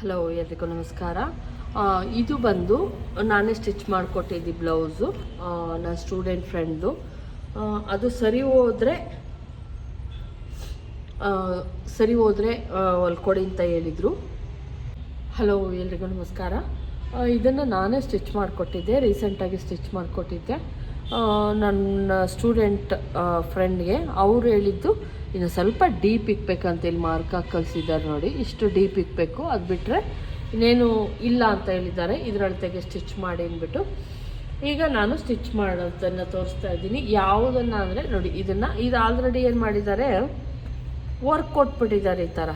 Hello ಎಲ್ರಿಗೂ ನಮಸ್ಕಾರ. ಇದು ಬಂದು ನಾನೇ ಸ್ಟಿಚ್ ಮಾಡಿಕೊಟ್ಟಿದ್ದಿ ಬ್ಲೌಸು. ನನ್ನ ಸ್ಟೂಡೆಂಟ್ ಫ್ರೆಂಡ್ದು. ಅದು ಸರಿ ಹೋದರೆ ಸರಿ ಹೋದರೆ ಹೊಲ್ಕೊಡಿ ಅಂತ ಹೇಳಿದರು. ಹಲೋ ಎಲ್ರಿಗೂ ನಮಸ್ಕಾರ. ಇದನ್ನು ನಾನೇ ಸ್ಟಿಚ್ ಮಾಡಿಕೊಟ್ಟಿದ್ದೆ ರೀಸೆಂಟಾಗಿ ಸ್ಟಿಚ್ ಮಾಡಿಕೊಟ್ಟಿದ್ದೆ. ನನ್ನ ಸ್ಟೂಡೆಂಟ್ ಫ್ರೆಂಡ್ಗೆ ಅವ್ರು ಹೇಳಿದ್ದು ಇನ್ನು ಸ್ವಲ್ಪ ಡೀಪ್ ಇಕ್ಬೇಕಂತ ಇಲ್ಲಿ ಮಾರ್ಕಾಗಿ ಕಳಿಸಿದ್ದಾರೆ ನೋಡಿ. ಇಷ್ಟು ಡೀಪ್ ಇಕ್ಬೇಕು. ಅದು ಬಿಟ್ಟರೆ ಇನ್ನೇನು ಇಲ್ಲ ಅಂತ ಹೇಳಿದ್ದಾರೆ. ಇದರಳತೆಗೆ ಸ್ಟಿಚ್ ಮಾಡಿ ಅಂದ್ಬಿಟ್ಟು. ಈಗ ನಾನು ಸ್ಟಿಚ್ ಮಾಡೋದನ್ನು ತೋರಿಸ್ತಾ ಇದ್ದೀನಿ. ಯಾವುದನ್ನು ಅಂದರೆ ನೋಡಿ, ಇದನ್ನು ಇದು ಆಲ್ರೆಡಿ ಏನು ಮಾಡಿದ್ದಾರೆ? ವರ್ಕ್ ಕೊಟ್ಬಿಟ್ಟಿದ್ದಾರೆ ಈ ಥರ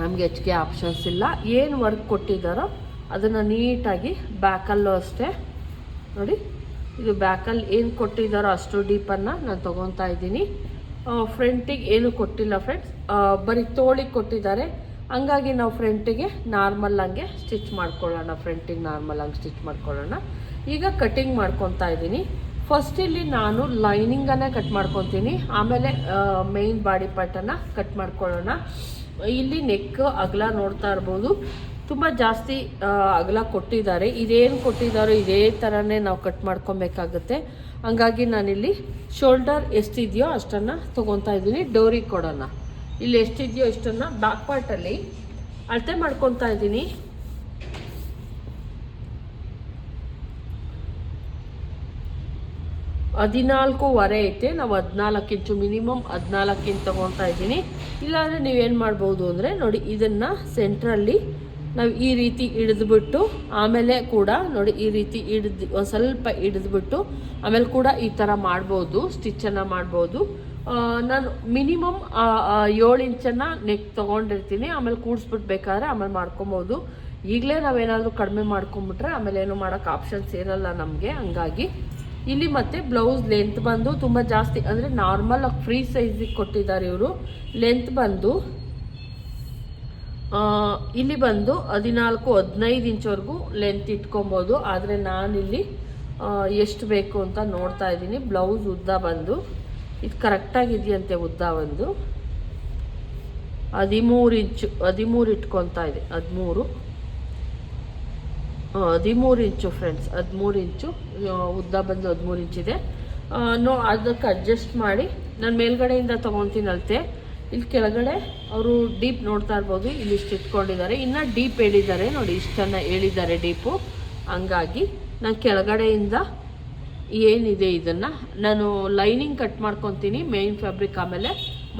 ನಮಗೆ ಹೆಚ್ಚಿಗೆ ಆಪ್ಷನ್ಸ್ ಇಲ್ಲ. ಏನು ವರ್ಕ್ ಕೊಟ್ಟಿದ್ದಾರೋ ಅದನ್ನು ನೀಟಾಗಿ ಬ್ಯಾಕಲ್ಲೂ ಅಷ್ಟೇ. ನೋಡಿ, ಇದು ಬ್ಯಾಕಲ್ಲಿ ಏನು ಕೊಟ್ಟಿದ್ದಾರೋ ಅಷ್ಟು ಡೀಪನ್ನು ನಾನು ತೊಗೊತಾ ಇದ್ದೀನಿ. ಫ್ರಂಟಿಗೆ ಏನು ಕೊಟ್ಟಿಲ್ಲ ಫ್ರೆಂಡ್ಸ್ ಬರೀ ತೋಳಿಗೆ ಕೊಟ್ಟಿದ್ದಾರೆ. ಹಂಗಾಗಿ ನಾವು ಫ್ರಂಟಿಗೆ ನಾರ್ಮಲ್ ಹಂಗೆ ಸ್ಟಿಚ್ ಮಾಡ್ಕೊಳ್ಳೋಣ ಫ್ರಂಟಿಗೆ ನಾರ್ಮಲ್ ಹಂಗೆ ಸ್ಟಿಚ್ ಮಾಡ್ಕೊಳ್ಳೋಣ. ಈಗ ಕಟಿಂಗ್ ಮಾಡ್ಕೊತಾ ಇದ್ದೀನಿ. ಫಸ್ಟ್ ಇಲ್ಲಿ ನಾನು ಲೈನಿಂಗನ್ನೇ ಕಟ್ ಮಾಡ್ಕೊತೀನಿ. ಆಮೇಲೆ ಮೇಯ್ನ್ ಬಾಡಿ ಪಾರ್ಟನ್ನು ಕಟ್ ಮಾಡ್ಕೊಳ್ಳೋಣ. ಇಲ್ಲಿ ನೆಕ್ ಅಗಲ ನೋಡ್ತಾ ಇರ್ಬೋದು. ತುಂಬ ಜಾಸ್ತಿ ಅಗಲ ಕೊಟ್ಟಿದ್ದಾರೆ. ಇದೇನು ಕೊಟ್ಟಿದ್ದಾರೋ ಇದೇ ಥರನೇ ನಾವು ಕಟ್ ಮಾಡ್ಕೊಬೇಕಾಗುತ್ತೆ. ಹಂಗಾಗಿ ನಾನಿಲ್ಲಿ ಶೋಲ್ಡರ್ ಎಷ್ಟಿದೆಯೋ ಅಷ್ಟನ್ನು ತೊಗೊತಾ ಇದ್ದೀನಿ. ಡೋರಿ ಕೊಡೋಣ. ಇಲ್ಲಿ ಎಷ್ಟಿದೆಯೋ ಇಷ್ಟನ್ನು ಬ್ಯಾಕ್ ಪಾರ್ಟಲ್ಲಿ ಅಳತೆ ಮಾಡ್ಕೊತಾ ಇದ್ದೀನಿ. ಹದಿನಾಲ್ಕೂವರೆ ಐತೆ. ನಾವು ಹದಿನಾಲ್ಕು ಇಂಚು ಮಿನಿಮಮ್ ಹದಿನಾಲ್ಕು ಇಂಚು ತೊಗೊತಾ ಇದ್ದೀನಿ. ಇಲ್ಲಾಂದರೆ ನೀವೇನು ಮಾಡ್ಬೋದು ಅಂದರೆ ನೋಡಿ, ಇದನ್ನು ಸೆಂಟ್ರಲ್ಲಿ ನಾವು ಈ ರೀತಿ ಹಿಡಿದ್ಬಿಟ್ಟು ಆಮೇಲೆ ಕೂಡ ನೋಡಿ ಈ ರೀತಿ ಹಿಡಿದು ಒಂದು ಸ್ವಲ್ಪ ಹಿಡಿದ್ಬಿಟ್ಟು ಆಮೇಲೆ ಕೂಡ ಈ ಥರ ಮಾಡ್ಬೋದು ಸ್ಟಿಚ್ಚನ್ನು ಮಾಡ್ಬೋದು. ನಾನು ಮಿನಿಮಮ್ ಏಳು ಇಂಚನ್ನು ನೆಕ್ ತೊಗೊಂಡಿರ್ತೀನಿ, ಆಮೇಲೆ ಕೂಡಿಸ್ಬಿಟ್ಟು ಬೇಕಾದ್ರೆ ಆಮೇಲೆ ಮಾಡ್ಕೊಬೋದು. ಈಗಲೇ ನಾವೇನಾದರೂ ಕಡಿಮೆ ಮಾಡ್ಕೊಂಬಿಟ್ರೆ ಆಮೇಲೆ ಏನು ಮಾಡೋಕ್ಕೆ ಆಪ್ಷನ್ಸ್ ಇರಲ್ಲ ನಮಗೆ, ಹಂಗಾಗಿ. ಇಲ್ಲಿ ಮತ್ತೆ ಬ್ಲೌಸ್ ಲೆಂತ್ ಬಂದು ತುಂಬ ಜಾಸ್ತಿ, ಅಂದರೆ ನಾರ್ಮಲ್ ಫ್ರೀ ಸೈಜಿಗೆ ಕೊಟ್ಟಿದ್ದಾರೆ ಇವರು. ಲೆಂತ್ ಬಂದು ಇಲ್ಲಿ ಬಂದು ಹದಿನಾಲ್ಕು, ಹದಿನೈದು ಇಂಚ್ವರೆಗೂ ಲೆಂತ್ ಇಟ್ಕೊಬೋದು. ಆದರೆ ನಾನಿಲ್ಲಿ ಎಷ್ಟು ಬೇಕು ಅಂತ ನೋಡ್ತಾ ಇದ್ದೀನಿ. ಬ್ಲೌಸ್ ಉದ್ದ ಬಂದು. ಇದು ಕರೆಕ್ಟಾಗಿದೆಯಂತೆ ಉದ್ದ ಬಂದು. ಹದಿಮೂರು ಇಂಚು, ಹದಿಮೂರು ಇಟ್ಕೊತಾ ಇದೆ. ಹದಿಮೂರು. ಹದಿಮೂರು ಇಂಚು ಫ್ರೆಂಡ್ಸ್ ಹದಿಮೂರು ಇಂಚು ಉದ್ದ ಬಂದು ಹದಿಮೂರು ಇಂಚಿದೆ. ನೋ, ಅದಕ್ಕೆ ಅಡ್ಜಸ್ಟ್ ಮಾಡಿ, ನಾನು ಮೇಲ್ಗಡೆಯಿಂದ ತೊಗೊತೀನಿ ಅಳತೆ ಇಲ್ಲಿ ಕೆಳಗಡೆ ಅವರು ಡೀಪ್ ನೋಡ್ತಾ ಇರ್ಬೋದು, ಇಲ್ಲಿ ಇಷ್ಟು ಇಟ್ಕೊಂಡಿದ್ದಾರೆ. ಇನ್ನು ಡೀಪ್ ಹೇಳಿದ್ದಾರೆ, ನೋಡಿ ಇಷ್ಟನ್ನು ಹೇಳಿದ್ದಾರೆ ಡೀಪು. ಹಂಗಾಗಿ ನಾನು ಕೆಳಗಡೆಯಿಂದ ಏನಿದೆ ಇದನ್ನು, ನಾನು ಲೈನಿಂಗ್ ಕಟ್ ಮಾಡ್ಕೊತೀನಿ ಮೇಯ್ನ್ ಫ್ಯಾಬ್ರಿಕ್ ಆಮೇಲೆ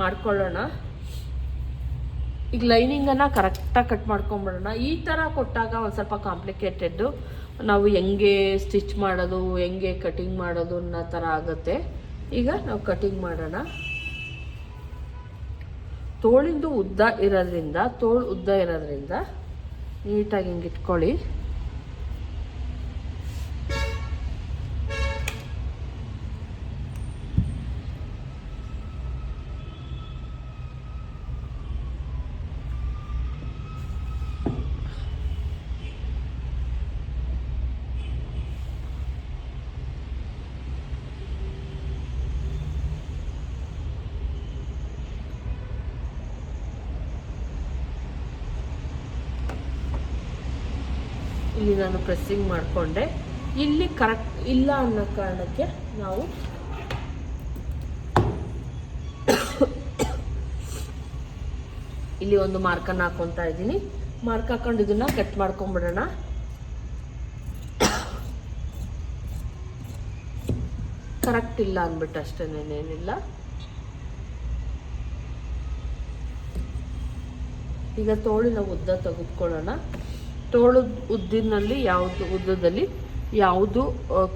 ಮಾಡ್ಕೊಳ್ಳೋಣ. ಈಗ ಲೈನಿಂಗನ್ನು ಕರೆಕ್ಟಾಗಿ ಕಟ್ ಮಾಡ್ಕೊಂಬಿಡೋಣ. ಈ ಥರ ಕೊಟ್ಟಾಗ ಒಂದು ಸ್ವಲ್ಪ ಕಾಂಪ್ಲಿಕೇಟೆಡ್ಡು ನಾವು ಹೆಂಗೆ ಸ್ಟಿಚ್ ಮಾಡೋದು, ಹೆಂಗೆ ಕಟಿಂಗ್ ಮಾಡೋದು ಅನ್ನೋ ಥರ ಆಗುತ್ತೆ. ಈಗ ನಾವು ಕಟಿಂಗ್ ಮಾಡೋಣ. ತೋಳಿಂದು ಉದ್ದ ಇರೋದ್ರಿಂದ ತೋಳು ಉದ್ದ ಇರೋದ್ರಿಂದ ನೀಟಾಗಿ ಹಿಂಗೆ ಇಟ್ಕೊಳ್ಳಿ ಇಲ್ಲಿ ನಾನು ಪ್ರೆಸ್ಸಿಂಗ್ ಮಾಡಿಕೊಂಡೆ. ಇಲ್ಲಿ ಕರೆಕ್ಟ್ ಇಲ್ಲ ಅನ್ನೋ ಕಾರಣಕ್ಕೆ ನಾವು ಇಲ್ಲಿ ಒಂದು ಮಾರ್ಕನ್ನು ಹಾಕೊತಾ ಇದ್ದೀನಿ. ಮಾರ್ಕ್ ಹಾಕೊಂಡು ಇದನ್ನ ಕಟ್ ಮಾಡ್ಕೊಂಬಿಡೋಣ. ಕರೆಕ್ಟ್ ಇಲ್ಲ ಅಂದ್ಬಿಟ್ಟು ಅಷ್ಟೇನೇನಿಲ್ಲ ಈಗ ತೋಳಿನ ಉದ್ದ ತೆಗೆದುಕೊಳ್ಳೋಣ. ತೋಳು ಉದ್ದಿನಲ್ಲಿ ಯಾವುದು, ಉದ್ದದಲ್ಲಿ ಯಾವುದು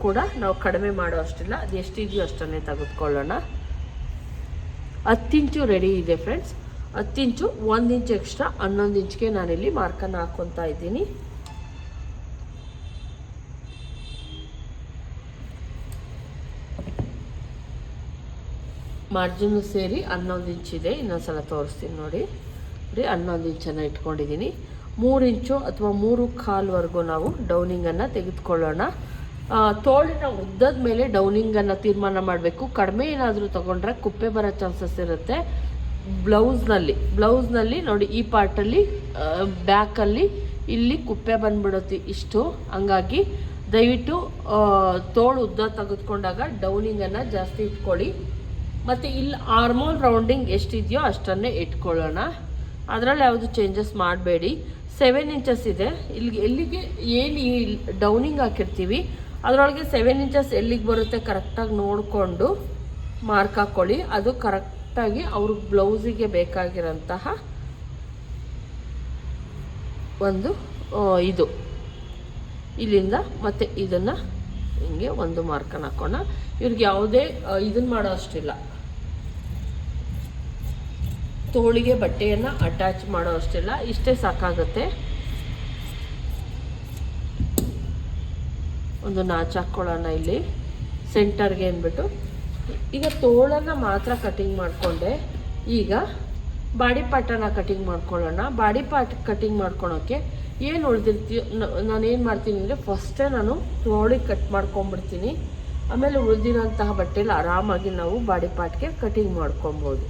ಕೂಡ ನಾವು ಕಡಿಮೆ ಮಾಡೋ ಅಷ್ಟಿಲ್ಲ. ಅದು ಎಷ್ಟಿದೆಯೋ ಅಷ್ಟನ್ನೇ ತೆಗೆದುಕೊಳ್ಳೋಣ. ಹತ್ತಿಂಚು ರೆಡಿ ಇದೆ ಫ್ರೆಂಡ್ಸ್ ಹತ್ತಿಂಚು ಒಂದು ಇಂಚು ಎಕ್ಸ್ಟ್ರಾ ಹನ್ನೊಂದು ಇಂಚ್ಗೆ ನಾನಿಲ್ಲಿ ಮಾರ್ಕನ್ನು ಹಾಕ್ಕೊತಾ ಇದ್ದೀನಿ. ಮಾರ್ಜಿನ್ ಸೇರಿ ಹನ್ನೊಂದು ಇಂಚಿದೆ ಇನ್ನೊಂದ್ಸಲ ತೋರಿಸ್ತೀನಿ ನೋಡಿ. ನೋಡಿ ಹನ್ನೊಂದು ಇಂಚನ್ನು ಇಟ್ಕೊಂಡಿದ್ದೀನಿ. ಮೂರು ಇಂಚು ಅಥವಾ ಮೂರು ಕಾಲ್ವರೆಗೂ ನಾವು ಡೌನಿಂಗನ್ನು ತೆಗೆದುಕೊಳ್ಳೋಣ. ತೋಳಿನ ಉದ್ದದ ಮೇಲೆ ಡೌನಿಂಗನ್ನು ತೀರ್ಮಾನ ಮಾಡಬೇಕು. ಕಡಿಮೆ ಏನಾದರೂ ತೊಗೊಂಡ್ರೆ ಕುಪ್ಪೆ ಬರೋ ಚಾನ್ಸಸ್ ಇರುತ್ತೆ. ಬ್ಲೌಸ್ನಲ್ಲಿ ಬ್ಲೌಸ್ನಲ್ಲಿ ನೋಡಿ ಈ ಪಾರ್ಟಲ್ಲಿ ಬ್ಯಾಕಲ್ಲಿ ಇಲ್ಲಿ ಕುಪ್ಪೆ ಬಂದ್ಬಿಡುತ್ತೆ ಇಷ್ಟು. ಹಂಗಾಗಿ ದಯವಿಟ್ಟು ತೋಳು ಉದ್ದ ತೆಗೆದುಕೊಂಡಾಗ ಡೌನಿಂಗನ್ನು ಜಾಸ್ತಿ ಇಟ್ಕೊಳ್ಳಿ. ಮತ್ತು ಇಲ್ಲಿ ಆರ್ಮೋಲ್ ರೌಂಡಿಂಗ್ ಎಷ್ಟಿದೆಯೋ ಅಷ್ಟನ್ನೇ ಇಟ್ಕೊಳ್ಳೋಣ. ಅದರಲ್ಲಿ ಯಾವುದು ಚೇಂಜಸ್ ಮಾಡಬೇಡಿ. ಸೆವೆನ್ ಇಂಚಸ್ ಇದೆ. ಇಲ್ಲಿಗೆ, ಎಲ್ಲಿಗೆ ಏನು ಈ ಡೌನಿಂಗ್ ಹಾಕಿರ್ತೀವಿ, ಅದರೊಳಗೆ ಸೆವೆನ್ ಇಂಚಸ್ ಎಲ್ಲಿಗೆ ಬರುತ್ತೆ ಕರೆಕ್ಟಾಗಿ ನೋಡಿಕೊಂಡು ಮಾರ್ಕ್ ಹಾಕ್ಕೊಳ್ಳಿ ಅದು ಕರೆಕ್ಟಾಗಿ ಅವ್ರ ಬ್ಲೌಸಿಗೆ ಬೇಕಾಗಿರೋಂತಹ ಒಂದು ಇದು. ಇಲ್ಲಿಂದ ಮತ್ತೆ ಇದನ್ನು ಹಿಂಗೆ ಒಂದು ಮಾರ್ಕನ್ನು ಹಾಕೋಣ. ಇವ್ರಿಗೆ ಯಾವುದೇ ಇದನ್ನು ಮಾಡೋ ಅಷ್ಟಿಲ್ಲ. ತೋಳಿಗೆ ಬಟ್ಟೆಯನ್ನು ಅಟ್ಯಾಚ್ ಮಾಡೋ ಅಷ್ಟೆಲ್ಲ, ಇಷ್ಟೇ ಸಾಕಾಗುತ್ತೆ. ಒಂದು ನಾಚು ಹಾಕ್ಕೊಳ್ಳೋಣ ಇಲ್ಲಿ ಸೆಂಟರ್ಗೆ ಅಂದ್ಬಿಟ್ಟು. ಈಗ ತೋಳನ್ನು ಮಾತ್ರ ಕಟಿಂಗ್ ಮಾಡಿಕೊಂಡೆ. ಈಗ ಬಾಡಿ ಪಾರ್ಟನ್ನು ಕಟಿಂಗ್ ಮಾಡ್ಕೊಳ್ಳೋಣ. ಬಾಡಿ ಪಾರ್ಟ್ ಕಟಿಂಗ್ ಮಾಡ್ಕೊಳೋಕ್ಕೆ ಏನು ಉಳಿದಿರ್ತೀಯೋ ನಾನು ಏನು ಮಾಡ್ತೀನಿ ಅಂದರೆ ಫಸ್ಟೇ ನಾನು ತೋಳಿಗೆ ಕಟ್ ಮಾಡ್ಕೊಂಬಿಡ್ತೀನಿ ಆಮೇಲೆ ಉಳಿದಿರೋಂತಹ ಬಟ್ಟೆಲಿ ಆರಾಮಾಗಿ ನಾವು ಬಾಡಿ ಪಾರ್ಟ್ಗೆ ಕಟಿಂಗ್ ಮಾಡ್ಕೊಬೋದು.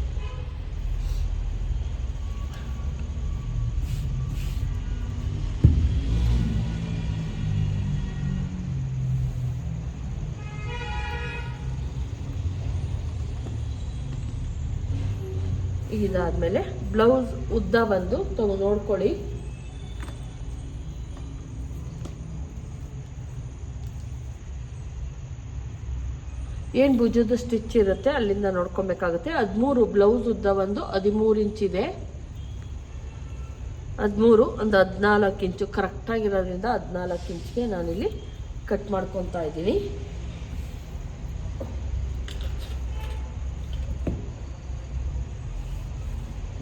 ಇದಾದ್ಮೇಲೆ ಬ್ಲೌಸ್ ಉದ್ದ ಬಂದು ತಗೋ ನೋಡ್ಕೊಳ್ಳಿ. ಏನು ಭುಜದ ಸ್ಟಿಚ್ ಇರುತ್ತೆ ಅಲ್ಲಿಂದ ನೋಡ್ಕೊಬೇಕಾಗುತ್ತೆ. ಹದಿಮೂರು ಬ್ಲೌಸ್ ಉದ್ದ ಒಂದು ಹದಿಮೂರು ಇಂಚಿದೆ ಹದಿಮೂರು ಒಂದು ಹದಿನಾಲ್ಕು ಇಂಚು. ಕರೆಕ್ಟಾಗಿರೋದ್ರಿಂದ ಹದಿನಾಲ್ಕು ಇಂಚಿಗೆ ನಾನಿಲ್ಲಿ ಕಟ್ ಮಾಡ್ಕೊತಾ ಇದ್ದೀನಿ.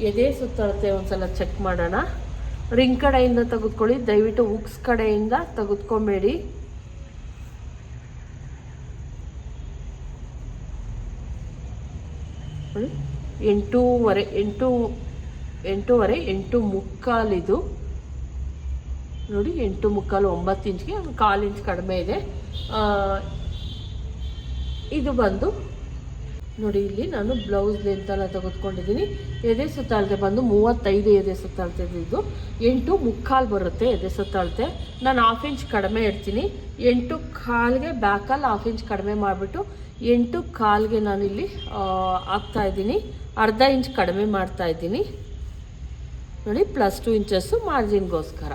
ಎದೆ ಸುತ್ತಳತೆ ಒಂದ್ಸಲ ಚೆಕ್ ಮಾಡೋಣ. ರಿಂಗ್ ಕಡೆಯಿಂದ ತೆಗೆದುಕೊಳ್ಳಿ, ದಯವಿಟ್ಟು ಉಕ್ಸ್ ಕಡೆಯಿಂದ ತೆಗೆದುಕೊಬೇಡಿ. ಎಂಟೂವರೆ, ಎಂಟು ಎಂಟೂವರೆ, ಎಂಟು ಮುಕ್ಕಾಲಿದು ನೋಡಿ, ಎಂಟು ಮುಕ್ಕಾಲು ಒಂಬತ್ತು ಇಂಚ್ಗೆ, ಕಾಲು ಇಂಚ್ ಕಡಿಮೆ ಇದೆ. ಇದು ಬಂದು ನೋಡಿ, ಇಲ್ಲಿ ನಾನು ಬ್ಲೌಸ್ ಲೆಂತನ್ನು ತೆಗೆದುಕೊಂಡಿದ್ದೀನಿ. ಎದೆ ಸುತ್ತಾಳತೆ ಬಂದು ಮೂವತ್ತೈದು ಎದೆ ಸುತ್ತಾಳತೆ ಇದ್ದು ಎಂಟು ಮುಕ್ಕಾಲು ಬರುತ್ತೆ ಎದೆ ಸುತ್ತಾಳತೆ. ನಾನು ಹಾಫ್ ಇಂಚ್ ಕಡಿಮೆ ಇಡ್ತೀನಿ. ಎಂಟು ಕಾಲಿಗೆ ಬ್ಯಾಕಲ್ಲಿ ಹಾಫ್ ಇಂಚ್ ಕಡಿಮೆ ಮಾಡಿಬಿಟ್ಟು ಎಂಟು ಕಾಲಿಗೆ ನಾನು ಇಲ್ಲಿ ಹಾಕ್ತಾ ಇದ್ದೀನಿ. ಅರ್ಧ ಇಂಚ್ ಕಡಿಮೆ ಮಾಡ್ತಾ ಇದ್ದೀನಿ. ನೋಡಿ ಪ್ಲಸ್ ಟು ಇಂಚಸ್ಸು ಮಾರ್ಜಿನ್ಗೋಸ್ಕರ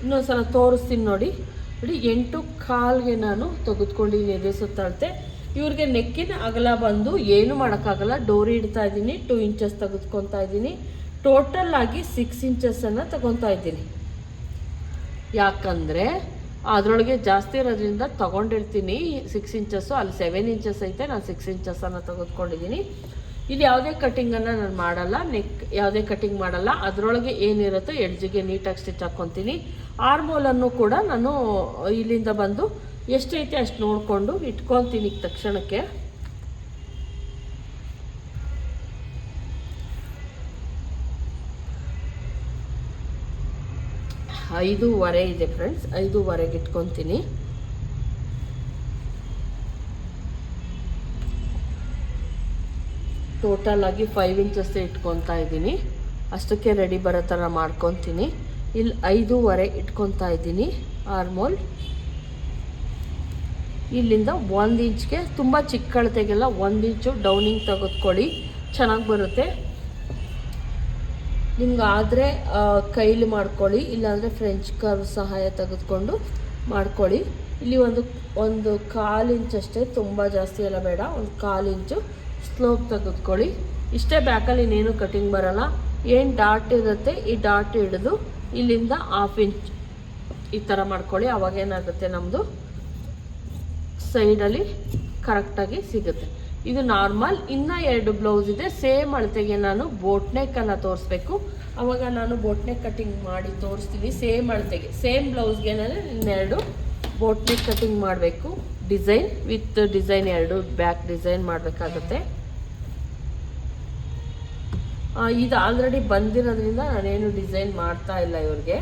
ಇನ್ನೊಂದು ಸಲ ತೋರಿಸ್ತೀನಿ ನೋಡಿ. ನೋಡಿ, ಎಂಟು ಕಾಲಿಗೆ ನಾನು ತೆಗೆದುಕೊಂಡಿದ್ದೀನಿ ಎದೆ ಸುತ್ತಾಳತೆ. ಇವ್ರಿಗೆ ನೆಕ್ಕಿನ ಅಗಲ ಬಂದು ಏನು ಮಾಡೋಕ್ಕಾಗಲ್ಲ. ಡೋರಿ ಇಡ್ತಾ ಇದ್ದೀನಿ ಟೂ ಇಂಚಸ್ ತೆಗೆದುಕೊತಾ ಇದ್ದೀನಿ. ಟೋಟಲ್ ಆಗಿ ಸಿಕ್ಸ್ ಇಂಚಸ್ಸನ್ನು ತಗೊತಾ ಇದ್ದೀನಿ. ಯಾಕಂದರೆ ಅದರೊಳಗೆ ಜಾಸ್ತಿ ಇರೋದ್ರಿಂದ ತೊಗೊಂಡಿರ್ತೀನಿ. ಸಿಕ್ಸ್ ಇಂಚಸ್ಸು ಅಲ್ಲಿ ಸೆವೆನ್ ಇಂಚಸ್ ಐತೆ, ನಾನು ಸಿಕ್ಸ್ ಇಂಚಸ್ಸನ್ನು ತೆಗೆದುಕೊಂಡಿದ್ದೀನಿ. ಇದು ಯಾವುದೇ ಕಟ್ಟಿಂಗನ್ನು ನಾನು ಮಾಡಲ್ಲ ನೆಕ್ ಯಾವುದೇ ಕಟ್ಟಿಂಗ್ ಮಾಡಲ್ಲ. ಅದರೊಳಗೆ ಏನಿರುತ್ತೋ ಎಡ್ಜಿಗೆ ನೀಟಾಗಿ ಸ್ಟಿಚ್ ಹಾಕ್ಕೊತೀನಿ ಆರ್ಮೋಲನ್ನು ಕೂಡ ನಾನು ಇಲ್ಲಿಂದ ಬಂದು ಎಷ್ಟೈತೆ ಅಷ್ಟು ನೋಡಿಕೊಂಡು ಇಟ್ಕೊತೀನಿ ತಕ್ಷಣಕ್ಕೆ. ಐದೂವರೆ ಇದೆ ಫ್ರೆಂಡ್ಸ್ ಐದೂವರೆಗೆ ಇಟ್ಕೊತೀನಿ ಟೋಟಲ್ ಆಗಿ ಫೈವ್ ಇಂಚಸ್ ಇಟ್ಕೊತಾ ಇದ್ದೀನಿ. ಅಷ್ಟಕ್ಕೆ ರೆಡಿ ಬರೋ ಥರ ಮಾಡ್ಕೊತೀನಿ ಇಲ್ಲಿ ಐದೂವರೆ ಇಟ್ಕೊತಾ ಇದ್ದೀನಿ ಆರ್ಮೋಲ್ ಇಲ್ಲಿಂದ ಒಂದು ಇಂಚ್ಗೆ ತುಂಬ ಚಿಕ್ಕ ಅಳತೆಗೆಲ್ಲ ಒಂದು ಇಂಚು ಡೌನಿಂಗ್ ತೆಗೆದುಕೊಳ್ಳಿ. ಚೆನ್ನಾಗಿ ಬರುತ್ತೆ. ನಿಮ್ಗೆ ಆದರೆ ಕೈಲಿ ಮಾಡ್ಕೊಳ್ಳಿ, ಇಲ್ಲಾಂದರೆ ಫ್ರೆಂಚ್ ಕರ್ವ್ ಸಹಾಯ ತೆಗೆದುಕೊಂಡು ಮಾಡ್ಕೊಳ್ಳಿ. ಇಲ್ಲಿ ಒಂದು ಒಂದು ಕಾಲು ಇಂಚಷ್ಟೇ ತುಂಬ ಜಾಸ್ತಿ ಎಲ್ಲ ಬೇಡ. ಒಂದು ಕಾಲು ಇಂಚು ಸ್ಲೋಪ್ ತೆಗೆದುಕೊಳ್ಳಿ. ಇಷ್ಟೇ ಬ್ಯಾಕಲ್ಲಿ ಇನ್ನೇನು ಕಟಿಂಗ್ ಬರಲ್ಲ. ಏನು ಡಾಟ್ ಇರುತ್ತೆ, ಈ ಡಾಟ್ ಹಿಡಿದು ಇಲ್ಲಿಂದ ಹಾಫ್ ಇಂಚ್ ಈ ಥರ ಮಾಡ್ಕೊಳ್ಳಿ. ಅವಾಗೇನಾಗುತ್ತೆ ನಮ್ಮದು ಸೈಡಲ್ಲಿ ಕರೆಕ್ಟಾಗಿ ಸಿಗುತ್ತೆ. ಇದು ನಾರ್ಮಲ್ ಇನ್ನೂ ಎರಡು ಬ್ಲೌಸ್ ಇದೆ. ಸೇಮ್ ಅಳತೆಗೆ ನಾನು ಬೋಟ್ ನೆಕ್ಕನ್ನು ತೋರಿಸ್ಬೇಕು. ಅವಾಗ ನಾನು ಬೋಟ್ನೆಕ್ ಕಟಿಂಗ್ ಮಾಡಿ ತೋರಿಸ್ತೀನಿ. ಸೇಮ್ ಅಳತೆಗೆ. ಸೇಮ್ ಬ್ಲೌಸ್ಗೆ ಇನ್ನೆರಡು ಬೋಟ್ನೆಕ್ ಕಟಿಂಗ್ ಮಾಡಬೇಕು. ಡಿಸೈನ್ ವಿತ್ ಡಿಸೈನ್ ಎರಡು ಬ್ಯಾಕ್ ಡಿಸೈನ್ ಮಾಡಬೇಕಾಗತ್ತೆ. ಇದು ಆಲ್ರೆಡಿ ಬಂದಿರೋದ್ರಿಂದ ನಾನೇನು ಡಿಸೈನ್ ಮಾಡ್ತಾ ಇಲ್ಲ ಇವ್ರಿಗೆ.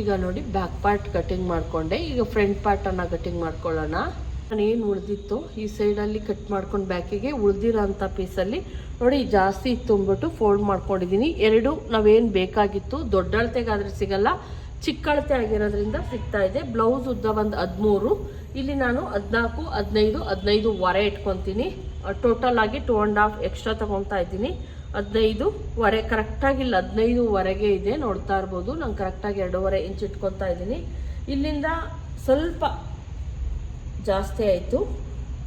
ಈಗ ನೋಡಿ ಬ್ಯಾಕ್ ಪಾರ್ಟ್ ಕಟಿಂಗ್ ಮಾಡಿಕೊಂಡೆ. ಈಗ ಫ್ರಂಟ್ ಪಾರ್ಟನ್ನು ಕಟಿಂಗ್ ಮಾಡ್ಕೊಳ್ಳೋಣ. ನಾನು ಏನು ಉಳಿದಿತ್ತು? ಈ ಸೈಡಲ್ಲಿ ಕಟ್ ಮಾಡ್ಕೊಂಡು ಬ್ಯಾಕಿಗೆ ಉಳಿದಿರೋ ಅಂಥ ಪೀಸಲ್ಲಿ ನೋಡಿ ಜಾಸ್ತಿ ಇತ್ತು ಅಂದ್ಬಿಟ್ಟು ಫೋಲ್ಡ್ ಮಾಡ್ಕೊಂಡಿದ್ದೀನಿ ಎರಡು ನಾವೇನು ಬೇಕಾಗಿತ್ತು ದೊಡ್ಡ ಅಳತೆಗಾದ್ರೆ ಸಿಗಲ್ಲ ಚಿಕ್ಕ ಅಳತೆ ಆಗಿರೋದ್ರಿಂದ ಸಿಗ್ತಾ ಇದೆ. ಬ್ಲೌಸ್ ಉದ್ದ ಒಂದು ಹದಿಮೂರು, ಇಲ್ಲಿ ನಾನು ಹದಿನಾಲ್ಕು, ಹದಿನೈದು ಹದಿನೈದು ವರೆ ಇಟ್ಕೊತೀನಿ. ಟೋಟಲ್ ಆಗಿ ಟೂ ಆ್ಯಂಡ್ ಹಾಫ್ ಎಕ್ಸ್ಟ್ರಾ ತೊಗೊತಾ ಇದ್ದೀನಿ. ಹದಿನೈದು ವರೆ ಕರೆಕ್ಟಾಗಿ ಇಲ್ಲಿ ಹದಿನೈದುವರೆಗೆ ಇದೆ, ನೋಡ್ತಾ ಇರ್ಬೋದು. ನಾನು ಕರೆಕ್ಟಾಗಿ ಎರಡೂವರೆ ಇಂಚ್ ಇಟ್ಕೊತಾ ಇದ್ದೀನಿ. ಇಲ್ಲಿಂದ ಸ್ವಲ್ಪ ಜಾಸ್ತಿ ಆಯಿತು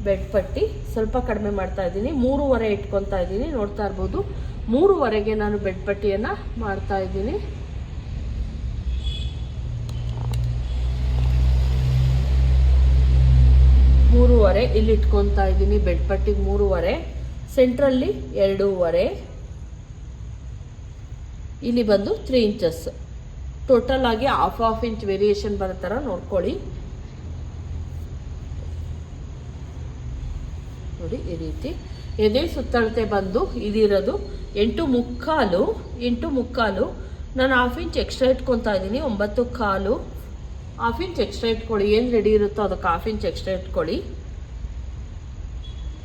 ಬೆಡ್ ಪಟ್ಟಿ. ಸ್ವಲ್ಪ ಕಡಿಮೆ ಮಾಡ್ತಾ ಇದ್ದೀನಿ. ಮೂರುವರೆ ಇಟ್ಕೊತಾ ಇದ್ದೀನಿ, ನೋಡ್ತಾ ಇರ್ಬೋದು. ಮೂರುವರೆಗೆ ನಾನು ಬೆಡ್ ಪಟ್ಟಿಯನ್ನು ಮಾಡ್ತಾ ಇದ್ದೀನಿ. ಮೂರುವರೆ, ಇಲ್ಲಿ ಇಟ್ಕೊತಾ ಇದ್ದೀನಿ ಬೆಡ್ ಪಟ್ಟಿಗೆ ಮೂರುವರೆ. ಸೆಂಟ್ರಲ್ಲಿ ಎರಡೂವರೆ. ಇಲ್ಲಿ ಬಂದು ತ್ರೀ ಇಂಚಸ್ ಟೋಟಲ್ ಆಗಿ ಹಾಫ್ ಹಾಫ್ ಇಂಚ್ ವೇರಿಯೇಷನ್ ಬರೋ ಥರ ನೋಡ್ಕೊಳ್ಳಿ. ನೋಡಿ, ಈ ರೀತಿ. ಎದೆ ಸುತ್ತಳತೆ ಬಂದು ಇದಿರೋದು ಎಂಟು ಮುಕ್ಕಾಲು ಎಂಟು ಮುಕ್ಕಾಲು. ನಾನು ಹಾಫ್ ಇಂಚ್ ಎಕ್ಸ್ಟ್ರಾ ಇಟ್ಕೊತಾ ಇದ್ದೀನಿ, ಒಂಬತ್ತು ಕಾಲು. ಹಾಫ್ ಇಂಚ್ ಎಕ್ಸ್ಟ್ರಾ ಇಟ್ಕೊಳ್ಳಿ. ಏನು ರೆಡಿ ಇರುತ್ತೋ ಅದಕ್ಕೆ ಹಾಫ್ ಇಂಚ್ ಎಕ್ಸ್ಟ್ರಾ ಇಟ್ಕೊಳ್ಳಿ.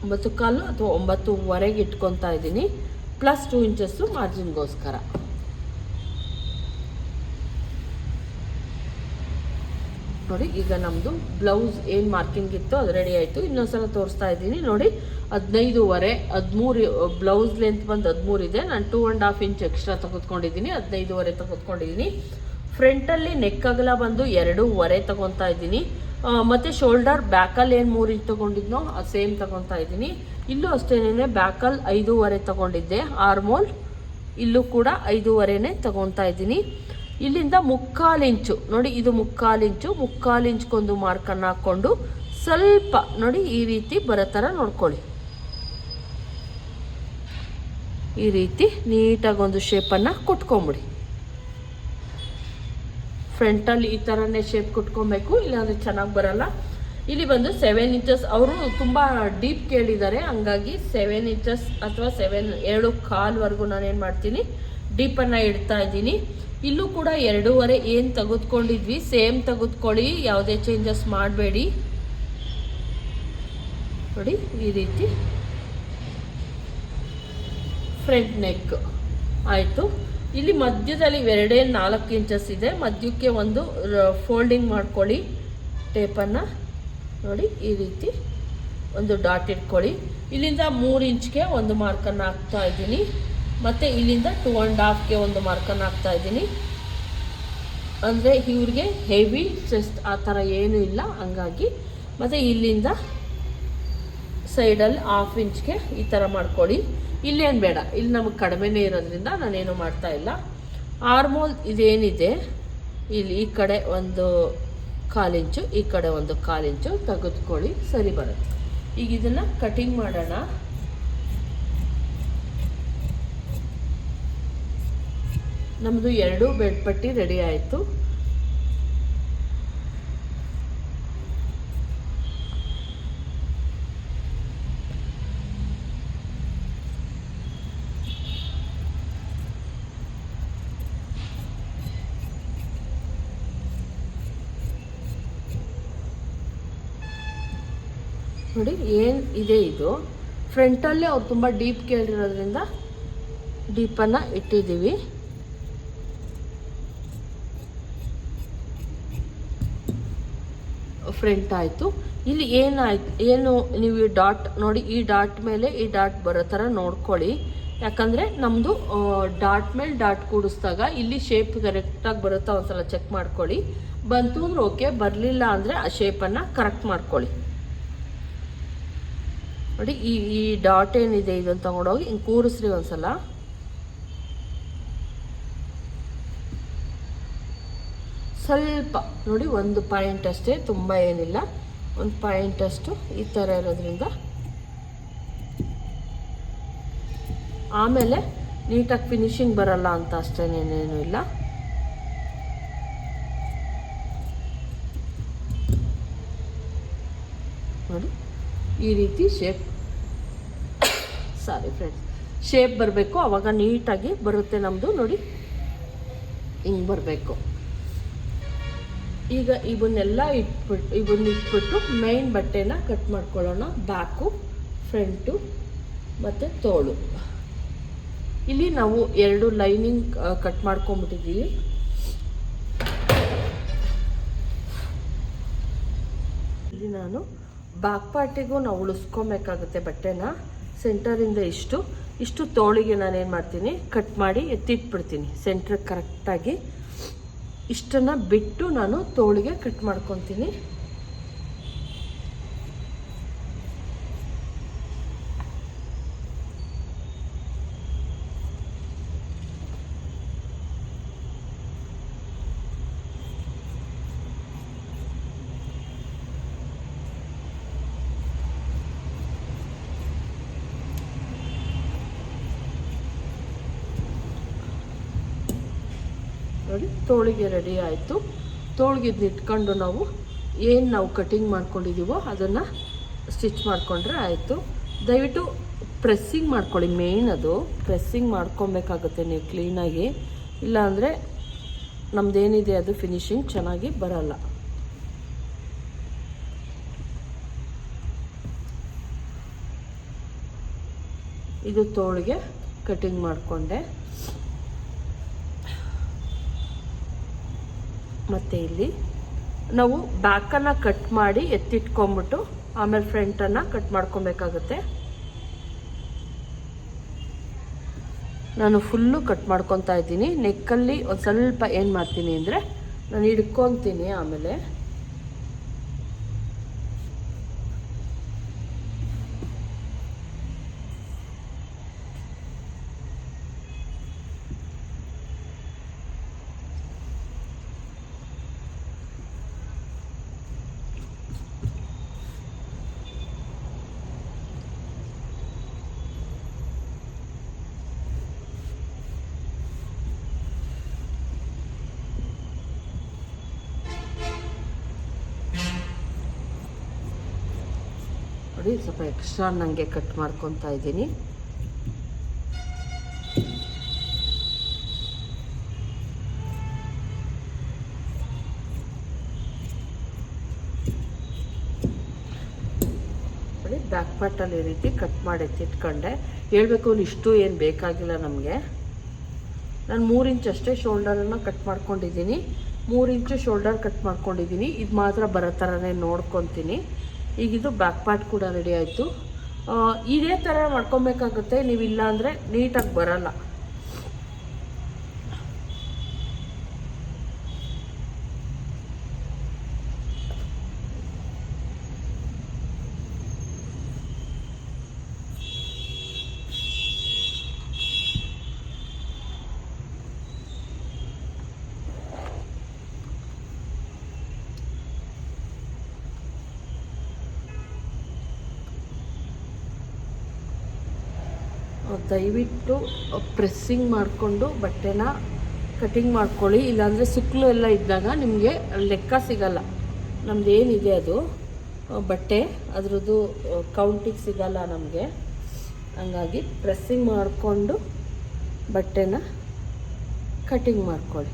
ಒಂಬತ್ತು ಕಾಲು ಅಥವಾ ಒಂಬತ್ತುವರೆಗೆ ಇಟ್ಕೊತಾ ಇದ್ದೀನಿ. ಪ್ಲಸ್ ಟೂ ಇಂಚಸ್ಸು ಮಾರ್ಜಿನ್ಗೋಸ್ಕರ ನೋಡಿ, ಈಗ ನಮ್ಮದು ಬ್ಲೌಸ್ ಏನು ಮಾರ್ಕಿಂಗ್ ಇತ್ತು ಅದು ರೆಡಿ ಆಯಿತು. ಇನ್ನೊಂದ್ಸಲ ತೋರಿಸ್ತಾ ಇದ್ದೀನಿ. ನೋಡಿ, ಹದಿನೈದುವರೆ, ಹದಿಮೂರು ಬ್ಲೌಸ್ ಲೆಂತ್ ಬಂದು ಹದಿಮೂರು ಇದೆ. ನಾನು two and half inch extra ತೆಗೆದುಕೊಂಡಿದ್ದೀನಿ. ಹದಿನೈದುವರೆ ತೆಗೆದುಕೊಂಡಿದ್ದೀನಿ. ಫ್ರಂಟಲ್ಲಿ ನೆಕ್ ಅಗಲ ಬಂದು ಎರಡೂವರೆ ತಗೊತಾ ಇದ್ದೀನಿ. ಮತ್ತು ಶೋಲ್ಡರ್ ಬ್ಯಾಕಲ್ಲಿ ಏನು ಮೂರು ಇಂಚ್ ತೊಗೊಂಡಿದ್ನೋ ಸೇಮ್ ತಗೊತಾ ಇದ್ದೀನಿ. ಇಲ್ಲೂ ಅಷ್ಟೇನೇ ಬ್ಯಾಕಲ್ಲಿ ಐದೂವರೆ ತಗೊಂಡಿದ್ದೆ. ಆರ್ಮೋಲ್ ಇಲ್ಲೂ ಕೂಡ ಐದೂವರೆನೇ ತಗೊತಾ ಇದ್ದೀನಿ. ಇಲ್ಲಿಂದ ಮುಕ್ಕಾಲು ಇಂಚು. ನೋಡಿ, ಇದು ಮುಕ್ಕಾಲು ಇಂಚು. ಮುಕ್ಕಾಲು ಇಂಚ್ಗೊಂದು ಮಾರ್ಕನ್ನು ಹಾಕ್ಕೊಂಡು ಸ್ವಲ್ಪ ನೋಡಿ ಈ ರೀತಿ ಬರೋ ನೋಡ್ಕೊಳ್ಳಿ. ಈ ರೀತಿ ನೀಟಾಗಿ ಒಂದು ಶೇಪನ್ನು ಕೊಟ್ಕೊಂಬಿಡಿ. ಫ್ರಂಟಲ್ಲಿ ಈ ಥರನೇ ಶೇಪ್ ಕೊಟ್ಕೊಬೇಕು. ಇಲ್ಲಾಂದರೆ ಚೆನ್ನಾಗಿ ಬರಲ್ಲ. ಇಲ್ಲಿ ಬಂದು ಸೆವೆನ್ ಇಂಚಸ್ ಅವರು ತುಂಬ ಡೀಪ್ ಕೇಳಿದ್ದಾರೆ. ಹಂಗಾಗಿ ಸೆವೆನ್ ಇಂಚಸ್ ಅಥವಾ ಸೆವೆನ್ ಏಳು ಕಾಲ್ವರೆಗೂ ನಾನು ಏನು ಮಾಡ್ತೀನಿ ಡೀಪನ್ನು ಇಡ್ತಾ ಇದ್ದೀನಿ. ಇಲ್ಲೂ ಕೂಡ ಎರಡೂವರೆ ಏನು ತೆಗೆದುಕೊಂಡಿದ್ವಿ, ಸೇಮ್ ತೆಗೆದುಕೊಳ್ಳಿ, ಯಾವುದೇ ಚೇಂಜಸ್ ಮಾಡಬೇಡಿ. ನೋಡಿ, ಈ ರೀತಿ. ಫ್ರಂಟ್ ನೆಕ್ ಆಯಿತು. ಇಲ್ಲಿ ಮಧ್ಯದಲ್ಲಿ ಇವೆರಡೇ ನಾಲ್ಕು ಇಂಚಸ್ ಇದೆ. ಮಧ್ಯಕ್ಕೆ ಒಂದು ಫೋಲ್ಡಿಂಗ್ ಮಾಡ್ಕೊಳ್ಳಿ ಟೇಪನ್ನು ನೋಡಿ, ಈ ರೀತಿ. ಒಂದು ಡಾಟ್ ಇಟ್ಕೊಳ್ಳಿ. ಇಲ್ಲಿಂದ ಮೂರು ಇಂಚ್ಗೆ ಒಂದು ಮಾರ್ಕನ್ನು ಹಾಕ್ತಾ ಇದ್ದೀನಿ. ಮತ್ತು ಇಲ್ಲಿಂದ ಟೂ ಆ್ಯಂಡ್ ಹಾಫ್ಗೆ ಒಂದು ಮಾರ್ಕನ್ನು ಹಾಕ್ತಾ ಇದ್ದೀನಿ. ಅಂದರೆ ಇವ್ರಿಗೆ ಹೆವಿ ಚೆಸ್ಟ್ ಆ ಥರ ಏನೂ ಇಲ್ಲ, ಹಂಗಾಗಿ ಮತ್ತು ಇಲ್ಲಿಂದ ಸೈಡಲ್ಲಿ ಹಾಫ್ ಇಂಚ್ಗೆ ಈ ಥರ ಮಾಡ್ಕೊಳ್ಳಿ. ಇಲ್ಲೇನು ಬೇಡ, ಇಲ್ಲಿ ನಮಗೆ ಕಡಿಮೆನೇ ಇರೋದ್ರಿಂದ ನಾನೇನು ಮಾಡ್ತಾ ಇಲ್ಲ. ಆರ್ಮೋಲ್ ಇದೇನಿದೆ, ಇಲ್ಲಿ ಈ ಕಡೆ ಒಂದು ಕಾಲಿಂಚು ಈ ಕಡೆ ಒಂದು ಕಾಲಿಂಚು ತೆಗೆದುಕೊಳ್ಳಿ, ಸರಿ ಬರುತ್ತೆ. ಈಗ ಇದನ್ನು ಕಟಿಂಗ್ ಮಾಡೋಣ. ನಮ್ಮದು ಎರಡು ಬೆಡ್ ಪಟ್ಟಿ ರೆಡಿ ಆಯಿತು. ನೋಡಿ, ಏನು ಇದೆ ಇದು? ಫ್ರಂಟಲ್ಲೇ ಅವ್ರು ತುಂಬ ಡೀಪ್ ಕೇಳಿರೋದ್ರಿಂದ ಡೀಪನ್ನು ಇಟ್ಟಿದ್ದೀವಿ. ಫ್ರಂಟ್ ಆಯಿತು. ಇಲ್ಲಿ ಏನಾಯ್ತು, ಏನು ನೀವು ಈ ಡಾಟ್ ನೋಡಿ, ಈ ಡಾಟ್ ಮೇಲೆ ಈ ಡಾಟ್ ಬರೋ ಥರ ನೋಡ್ಕೊಳ್ಳಿ. ಯಾಕಂದರೆ ನಮ್ಮದು ಡಾಟ್ ಮೇಲೆ ಡಾಟ್ ಕೂಡಿಸಿದಾಗ ಇಲ್ಲಿ ಶೇಪ್ ಕರೆಕ್ಟಾಗಿ ಬರುತ್ತಾ ಒಂದ್ಸಲ ಚೆಕ್ ಮಾಡ್ಕೊಳ್ಳಿ. ಬಂತು ಅಂದ್ರೆ ಓಕೆ ಬರಲಿಲ್ಲ ಅಂದರೆ ಆ ಶೇಪನ್ನು ಕರೆಕ್ಟ್ ಮಾಡ್ಕೊಳ್ಳಿ. ನೋಡಿ, ಈ ಈ ಡಾಟ್ ಏನಿದೆ, ಇದನ್ನು ತಗೊಂಡೋಗಿ ಹಿಂಗೆ ಕೂರಿಸ್ರಿ ಒಂದ್ಸಲ. ಸ್ವಲ್ಪ, ನೋಡಿ, ಒಂದು ಪಾಯಿಂಟ್ ಅಷ್ಟೇ, ತುಂಬ ಏನಿಲ್ಲ. ಒಂದು ಪಾಯಿಂಟ್ ಅಷ್ಟು ಈ ಥರ ಇರೋದ್ರಿಂದ. ಆಮೇಲೆ ನೀಟಾಗಿ ಫಿನಿಶಿಂಗ್ ಬರಲ್ಲ ಅಂತ ಅಷ್ಟೇನೇನೇನು ಇಲ್ಲ. ನೋಡಿ, ಈ ರೀತಿ ಶೇಪ್ ಸಾರಿ ಫ್ರೆಂಡ್ಸ್ ಶೇಪ್ ಬರಬೇಕು ಆವಾಗ ನೀಟಾಗಿ ಬರುತ್ತೆ ನಮ್ಮದು ನೋಡಿ. ಹಿಂಗೆ ಬರಬೇಕು. ಈಗ ಇವನ್ನೆಲ್ಲ ಇಟ್ಬಿಟ್ಟು ಇವನ್ನ ಇಟ್ಬಿಟ್ಟು ಮೈನ್ ಬಟ್ಟೆನ ಕಟ್ ಮಾಡ್ಕೊಳ್ಳೋಣ. ಬ್ಯಾಕು ಫ್ರಂಟು ಮತ್ತು ತೋಳು. ಇಲ್ಲಿ ನಾವು ಎರಡು ಲೈನಿಂಗ್ ಕಟ್ ಮಾಡ್ಕೊಂಬಿಟ್ಟಿದ್ದೀವಿ ಇಲ್ಲಿ ನಾನು ಬ್ಯಾಕ್ ಪಾರ್ಟಿಗೂ ನಾವು ಉಳಿಸ್ಕೊಬೇಕಾಗುತ್ತೆ ಬಟ್ಟೆನ. ಸೆಂಟರಿಂದ ಇಷ್ಟು. ಇಷ್ಟು ತೋಳಿಗೆ ನಾನೇನು ಮಾಡ್ತೀನಿ? ಕಟ್ ಮಾಡಿ ಎತ್ತಿಟ್ಬಿಡ್ತೀನಿ. ಸೆಂಟ್ರಿಗೆ ಕರೆಕ್ಟಾಗಿ. ಇಷ್ಟನ್ನು ಬಿಟ್ಟು ನಾನು ತೋಳಿಗೆ ಕಟ್ ಮಾಡ್ಕೊತೀನಿ ನೋಡಿ ತೋಳಿಗೆ ರೆಡಿ ಆಯಿತು. ತೋಳಿಗೆ ಇದನ್ನ ಇಟ್ಕೊಂಡು ನಾವು ಏನು ನಾವು ಕಟ್ಟಿಂಗ್ ಮಾಡ್ಕೊಂಡಿದ್ದೀವೋ ಅದನ್ನು ಸ್ಟಿಚ್ ಮಾಡಿಕೊಂಡ್ರೆ ಆಯಿತು. ದಯವಿಟ್ಟು ಪ್ರೆಸ್ಸಿಂಗ್ ಮಾಡ್ಕೊಳ್ಳಿ ಮೇಯ್ನ್ ಅದು. ಪ್ರೆಸ್ಸಿಂಗ್ ಮಾಡ್ಕೊಬೇಕಾಗುತ್ತೆ ನೀವು ಕ್ಲೀನಾಗಿ ಇಲ್ಲಾಂದರೆ ನಮ್ಮದೇನಿದೆ ಅದು ಫಿನಿಶಿಂಗ್ ಚೆನ್ನಾಗಿ ಬರಲ್ಲ. ಇದು ತೋಳಿಗೆ ಕಟ್ಟಿಂಗ್ ಮಾಡಿಕೊಂಡೆ. ಮತ್ತು ಇಲ್ಲಿ ನಾವು ಬ್ಯಾಕನ್ನು ಕಟ್ ಮಾಡಿ ಎತ್ತಿಟ್ಕೊಂಬಿಟ್ಟು ಆಮೇಲೆ ಫ್ರಂಟನ್ನು ಕಟ್ ಮಾಡ್ಕೊಬೇಕಾಗುತ್ತೆ. ನಾನು ಫುಲ್ಲು ಕಟ್ ಮಾಡ್ಕೊತಾ ಇದ್ದೀನಿ. ನೆಕ್ಕಲ್ಲಿ ಒಂದು ಸ್ವಲ್ಪ ಏನು ಮಾಡ್ತೀನಿ ಅಂದರೆ ನಾನು ಹಿಡ್ಕೊತೀನಿ ಆಮೇಲೆ ನೋಡಿ ಸ್ವಲ್ಪ ಎಕ್ಸ್ಟ್ರಾ ನನಗೆ ಕಟ್ ಮಾಡ್ಕೊತಾ ಇದ್ದೀನಿ. ಬ್ಯಾಕ್ ಪಾರ್ಟಲ್ಲಿ ಈ ರೀತಿ ಕಟ್ ಮಾಡಿ ಎತ್ತಿಟ್ಕೊಂಡೆ. ಹೇಳಬೇಕು ಇಷ್ಟು ಏನು ಬೇಕಾಗಿಲ್ಲ ನಮಗೆ. ನಾನು ಮೂರು ಇಂಚ್ ಅಷ್ಟೇ ಶೋಲ್ಡರನ್ನು ಕಟ್ ಮಾಡ್ಕೊಂಡಿದ್ದೀನಿ. ಮೂರು ಇಂಚು ಶೋಲ್ಡರ್ ಕಟ್ ಮಾಡ್ಕೊಂಡಿದ್ದೀನಿ. ಇದು ಮಾತ್ರ ಬರೋ ಥರನೇ ನೋಡ್ಕೊತೀನಿ. ಈಗ ಇದು ಬ್ಯಾಕ್ ಪಾರ್ಟ್ ಕೂಡ ರೆಡಿ ಆಯಿತು. ಇದೇ ಥರ ಮಾಡ್ಕೊಬೇಕಾಗುತ್ತೆ. ನೀವು ಇಲ್ಲ ಅಂದರೆ ನೀಟಾಗಿ ಬರಲ್ಲ. ದಯವಿಟ್ಟು ಪ್ರೆಸ್ಸಿಂಗ್ ಮಾಡಿಕೊಂಡು ಬಟ್ಟೆನ ಕಟಿಂಗ್ ಮಾಡ್ಕೊಳ್ಳಿ. ಇಲ್ಲಾಂದರೆ ಸುಕ್ಕಲು ಎಲ್ಲ ಇದ್ದಾಗ ನಿಮಗೆ ಲೆಕ್ಕ ಸಿಗಲ್ಲ. ನಮ್ದು ಏನಿದೆ ಅದು ಬಟ್ಟೆ. ಅದರದ್ದು ಕೌಂಟಿಗೆ ಸಿಗಲ್ಲ ನಮಗೆ. ಹಂಗಾಗಿ ಪ್ರೆಸ್ಸಿಂಗ್ ಮಾಡಿಕೊಂಡು ಬಟ್ಟೆನ ಕಟಿಂಗ್ ಮಾಡ್ಕೊಳ್ಳಿ.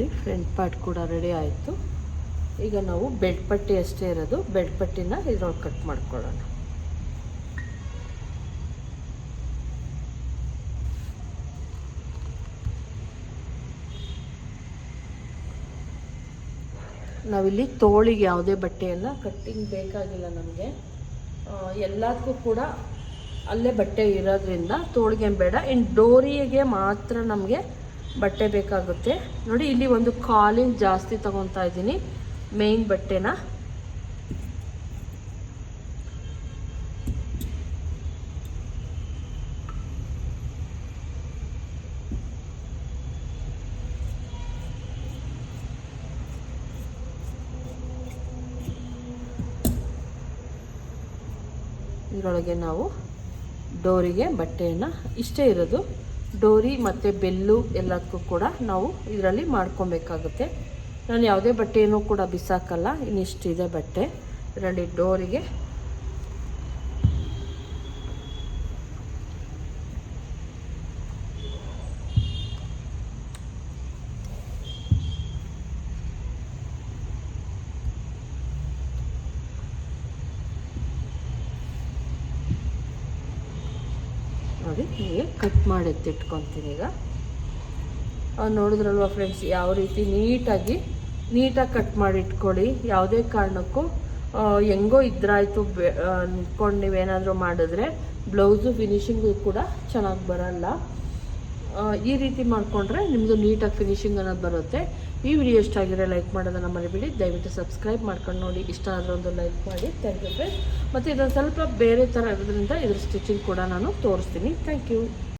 ನೋಡಿ ಫ್ರಂಟ್ ಪಾರ್ಟ್ ಕೂಡ ರೆಡಿ ಆಯಿತು. ಈಗ ನಾವು ಬೆಡ್ ಪಟ್ಟಿ ಅಷ್ಟೇ ಇರೋದು. ಬೆಡ್ ಪಟ್ಟಿನ ಇದ್ರೊಳಗೆ ಕಟ್ ಮಾಡ್ಕೊಳ್ಳೋಣ. ನಾವಿಲ್ಲಿ ತೋಳಿಗೆ ಯಾವುದೇ ಬಟ್ಟೆಯನ್ನ ಕಟ್ಟಿಂಗ್ ಬೇಕಾಗಿಲ್ಲ ನಮಗೆ. ಎಲ್ಲದಕ್ಕೂ ಕೂಡ ಅಲ್ಲೇ ಬಟ್ಟೆ ಇರೋದ್ರಿಂದ ತೋಳಿಗೆ ಬೇಡ. ಇನ್ನು ಡೋರಿಗೆ ಮಾತ್ರ ನಮಗೆ ಬಟ್ಟೆ ಬೇಕಾಗುತ್ತೆ. ನೋಡಿ, ಇಲ್ಲಿ ಒಂದು ಕಾಲಿಂಗ್ ಜಾಸ್ತಿ ತಗೊತಾ ಇದ್ದೀನಿ. ಮೇನ್ ಬಟ್ಟೆನ. ಇದರೊಳಗೆ ನಾವು ಡೋರಿಗೆ ಬಟ್ಟೆಯನ್ನು ಇಷ್ಟೇ ಇರೋದು. ಡೋರಿ ಮತ್ತು ಬೆಲ್ಲು ಎಲ್ಲದಕ್ಕೂ ಕೂಡ ನಾವು ಇದರಲ್ಲಿ ಮಾಡ್ಕೊಬೇಕಾಗುತ್ತೆ. ನಾನು ಯಾವುದೇ ಬಟ್ಟೆಯನ್ನು ಕೂಡ ಬಿಸಾಕಲ್ಲ ಇನ್ನಿಷ್ಟಿದೆ ಬಟ್ಟೆ. ಇದರಲ್ಲಿ ಡೋರಿಗೆ ನೋಡಿ ಹೀಗೆ ಕಟ್ ಮಾಡಿ ಎತ್ತಿಟ್ಕೊತೀನಿ ಈಗ. ನೋಡಿದ್ರಲ್ವ ಫ್ರೆಂಡ್ಸ್ ಯಾವ ರೀತಿ ನೀಟಾಗಿ ನೀಟಾಗಿ ಕಟ್ ಮಾಡಿ ಇಟ್ಕೊಳ್ಳಿ. ಯಾವುದೇ ಕಾರಣಕ್ಕೂ ಹೆಂಗೋ ಇದ್ರಾಯ್ತು ನಿಂತ್ಕೊಂಡು ನೀವೇನಾದರೂ ಮಾಡಿದ್ರೆ ಬ್ಲೌಸು ಫಿನಿಶಿಂಗು ಕೂಡ ಚೆನ್ನಾಗಿ ಬರಲ್ಲ. ಈ ರೀತಿ ಮಾಡಿಕೊಂಡ್ರೆ ನಿಮ್ಮದು ನೀಟಾಗಿ ಫಿನಿಶಿಂಗ್ ಅನ್ನೋದು ಬರುತ್ತೆ. ಈ ವಿಡಿಯೋ ಇಷ್ಟ ಆಗಿರೋ ಲೈಕ್ ಮಾಡೋದನ್ನು ಮರಿಬೇಡಿ. ದಯವಿಟ್ಟು ಸಬ್ಸ್ಕ್ರೈಬ್ ಮಾಡ್ಕೊಂಡು ನೋಡಿ. ಇಷ್ಟ ಆದರೆ ಒಂದು ಲೈಕ್ ಮಾಡಿ. ಥ್ಯಾಂಕ್ ಯು ಫ್ರೆಂಡ್ಸ್ ಮತ್ತು ಇದೊಂದು ಸ್ವಲ್ಪ ಬೇರೆ ಥರ ಇರೋದ್ರಿಂದ ಇದ್ರ ಸ್ಟಿಚಿಂಗ್ ಕೂಡ ನಾನು ತೋರಿಸ್ತೀನಿ. Thank you